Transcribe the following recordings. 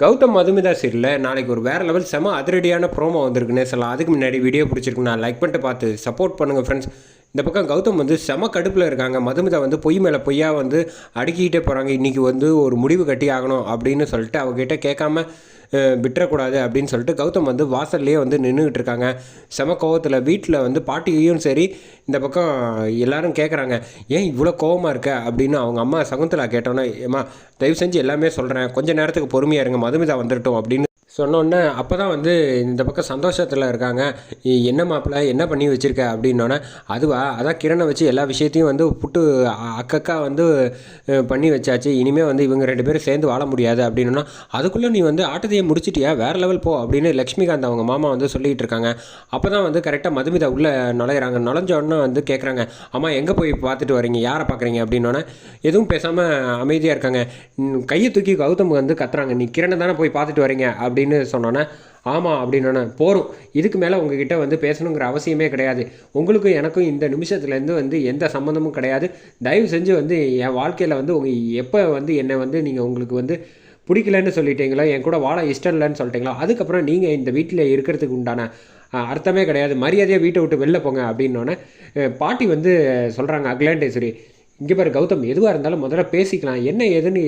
கௌதம் மதுமிதா சீரியலில் நாளைக்கு ஒரு வேறு லெவல் செம அதிரடியான ப்ரோமோ வந்திருக்குன்னே சொல்லலாம். அதுக்கு முன்னாடி வீடியோ பிடிச்சிருக்கு நான் லைக் பண்ணிட்டு பார்த்து சப்போர்ட் பண்ணுங்கள் ஃப்ரெண்ட்ஸ் இந்த பக்கம் கௌதம் வந்து செம கடுப்பில் இருக்காங்க. மதுமிதா வந்து பொய் மேலே பொய்யா வந்து அடுக்கிக்கிட்டே போகிறாங்க இன்றைக்கி வந்து ஒரு முடிவு கட்டி ஆகணும் அப்படின்னு சொல்லிட்டு அவகிட்ட கேட்காம விட்டுறக்கூடாது அப்படின்னு சொல்லிட்டு கௌதம் வந்து வாசல்லையே வந்து நின்றுக்கிட்டு இருக்காங்க. செம கோவத்தில் வீட்டில் வந்து பாட்டியையும் சரி இந்த பக்கம் எல்லாரும் கேட்குறாங்க ஏன் இவ்வளோ கோவமாக இருக்க? அப்படின்னு அவங்க அம்மா சகுந்தலா கேட்டோன்னே ஏம்மா தயவு செஞ்சு எல்லாமே சொல்கிறேன் கொஞ்ச நேரத்துக்கு பொறுமையாக இருங்க. மதுமிதா வந்துட்டோம் அப்படின்னு சொன்னோன்னே அப்போ தான் வந்து இந்த பக்கம் சந்தோஷத்தில் இருக்காங்க. என்ன மாப்பிள்ள என்ன பண்ணி வச்சுருக்க? அப்படின்னோடனே அதுவா அதான் கிரணை வச்சு எல்லா விஷயத்தையும் வந்து புட்டு அ- அக்கக்கா வந்து பண்ணி வச்சாச்சு. இனிமேல் வந்து இவங்க ரெண்டு பேரும் சேர்ந்து வாழ முடியாது. அப்படின்னா அதுக்குள்ளே நீ வந்து ஆட்டத்தையே முடிச்சிட்டியா? வேறு லெவல் போ. அப்படின்னு லக்ஷ்மிகாந்த் அவங்க மாமா வந்து சொல்லிகிட்டு இருக்காங்க. அப்போ தான் வந்து கரெக்டாக மதுமிதா உள்ளே நுழையிறாங்க. நுழைஞ்சோடனே வந்து கேட்குறாங்க அம்மா எங்கே போய் பார்த்துட்டு வரீங்க யாரை பார்க்குறீங்க அப்படின்னோடனே எதுவும் பேசாமல் அமைதியாக இருக்காங்க. கையை தூக்கி கௌதம் வந்து கத்துறாங்க. நீ கிரணை தானே போய் பார்த்துட்டு வரீங்க அப்படின்னு சொன்னோன்னே ஆமாம் அப்படின்னோன்னே போகிறோம் இதுக்கு மேலே உங்ககிட்ட வந்து பேசணுங்கிற அவசியமே கிடையாது. உங்களுக்கும் எனக்கும் இந்த நிமிஷத்துலேருந்து வந்து எந்த சம்மந்தமும் கிடையாது. தயவு செஞ்சு வந்து என் வாழ்க்கையில் வந்து உங்கள் எப்போ வந்து என்னை வந்து நீங்கள் உங்களுக்கு வந்து பிடிக்கலன்னு சொல்லிட்டீங்களோ என் கூட வாழ இஷ்டம் இல்லைன்னு சொல்லிட்டீங்களோ அதுக்கப்புறம் நீங்கள் இந்த வீட்டில் இருக்கிறதுக்கு உண்டான அர்த்தமே கிடையாது. மரியாதையாக வீட்டை விட்டு வெளில போங்க அப்படின்னோடனே பாட்டி வந்து சொல்கிறாங்க அகிலாண்டேஸ்வரி இங்கே பாரு கௌதம் எதுவாக இருந்தாலும் முதல்ல பேசிக்கலாம். என்ன ஏதுன்னு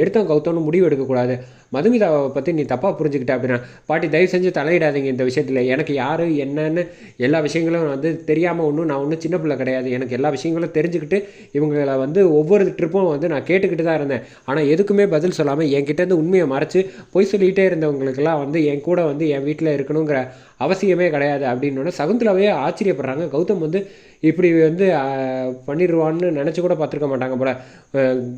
எடுத்தோம் கௌதம்னு முடிவு எடுக்கக்கூடாது. மதுமிதாவை பற்றி நீ தப்பாக புரிஞ்சுக்கிட்ட அப்படின்னா பாட்டி தயவு செஞ்சு தலையிடாதீங்க இந்த விஷயத்தில். எனக்கு யார் என்னன்னு எல்லா விஷயங்களும் வந்து தெரியாமல் ஒன்றும் நான் ஒன்றும் சின்ன பிள்ளை கிடையாது. எனக்கு எல்லா விஷயங்களும் தெரிஞ்சுக்கிட்டு இவங்களை வந்து ஒவ்வொரு ட்ரிப்பும் வந்து நான் கேட்டுக்கிட்டு தான் இருந்தேன். ஆனால் எதுக்குமே பதில் சொல்லாமல் என்கிட்டேருந்து உண்மையை மறைச்சு பொய் சொல்லிகிட்டே இருந்தவங்களுக்கெல்லாம் வந்து என் கூட வந்து என் வீட்டில் இருக்கணுங்கிற அவசியமே கிடையாது அப்படின்னோட சகுந்தலாவே ஆச்சரியப்படுறாங்க. கௌதம் வந்து இப்படி வந்து பண்ணிடுவான்னு நினச்சி கூட பார்த்துருக்க மாட்டாங்க போல்.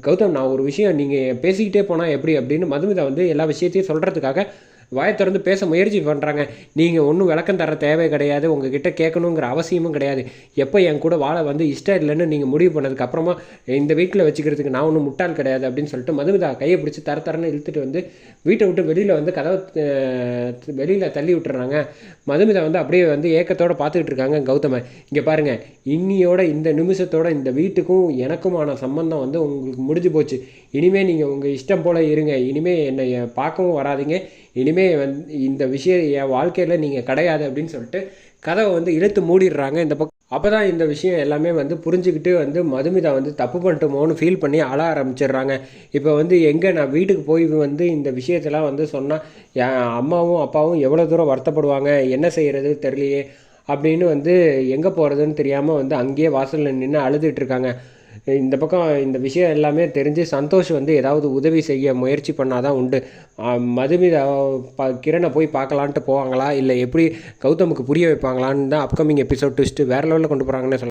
கௌதம் நான் ஒரு விஷயம் நீங்கள் பேசிக்கிட்டே போனால் எப்படி அப்படின்னு மதுமிதா வந்து எல்லா விஷயத்தையும் சொல்கிறதுக்காக வாயை திறந்து பேச முயற்சி பண்ணுறாங்க நீங்கள் ஒன்றும் விளக்கம் தர தேவை கிடையாது. உங்ககிட்ட கேட்கணுங்கிற அவசியமும் கிடையாது. எப்போ என் கூட வாழ வந்து இஷ்டம் இல்லைன்னு நீங்கள் முடிவு பண்ணதுக்கு அப்புறமா இந்த வீட்டில் வச்சுக்கிறதுக்கு நான் ஒன்றும் முட்டாள் கிடையாது அப்படின்னு சொல்லிட்டு மதுமிதா கையை பிடிச்சி தர தரன்னு இழுத்துட்டு வந்து வீட்டை விட்டு வெளியில் வந்து கதவை வெளியில் தள்ளி விட்டுறாங்க. மதுமிதா வந்து அப்படியே வந்து ஏக்கத்தோடு பார்த்துக்கிட்டு இருக்காங்க கௌதம. இங்கே பாருங்கள் இன்னியோட இந்த நிமிஷத்தோட இந்த வீட்டுக்கும் எனக்குமான சம்பந்தம் வந்து உங்களுக்கு முடிஞ்சு போச்சு. இனிமேல் நீங்கள் உங்கள் இஷ்டம் போல் இருங்க. இனிமேல் என்னை பார்க்கவும் வராதீங்க. இனிமே வந்து இந்த விஷயம் என் வாழ்க்கையில் நீங்கள் கிடையாது அப்படின்னு சொல்லிட்டு கதவை வந்து இழுத்து மூடிடுறாங்க இந்த பக்கம். அப்போ தான் இந்த விஷயம் எல்லாமே வந்து புரிஞ்சுக்கிட்டு வந்து மதுமிதா வந்து தப்பு பண்ணிட்டோமோன்னு ஃபீல் பண்ணி அழ ஆரம்பிச்சிடுறாங்க. இப்போ வந்து எங்கே நான் வீட்டுக்கு போய் வந்து இந்த விஷயத்தெல்லாம் வந்து சொன்னால் என் அம்மாவும் அப்பாவும் எவ்வளோ தூரம் வருத்தப்படுவாங்க? என்ன செய்கிறது தெரியலையே. அப்படின்னு வந்து எங்கே போகிறதுன்னு தெரியாமல் வந்து அங்கேயே வாசலில் நின்று அழுதுகிட்ருக்காங்க இந்த பக்கம் இந்த விஷயம் எல்லாமே தெரிஞ்சு சந்தோஷ் வந்து ஏதாவது உதவி செய்ய முயற்சி பண்ணாதான் உண்டு. மதுமித மதுமிதா ப கிரணை போய் பார்க்கலான்ட்டு போவாங்களா? இல்லை எப்படி கௌதமுக்கு புரிய வைப்பாங்களான்னு தான் அப்கமிங் எபிசோட் ட்விஸ்ட்டு வேறு லெவலில் கொண்டு போகிறாங்கன்னு சொல்லலாம்.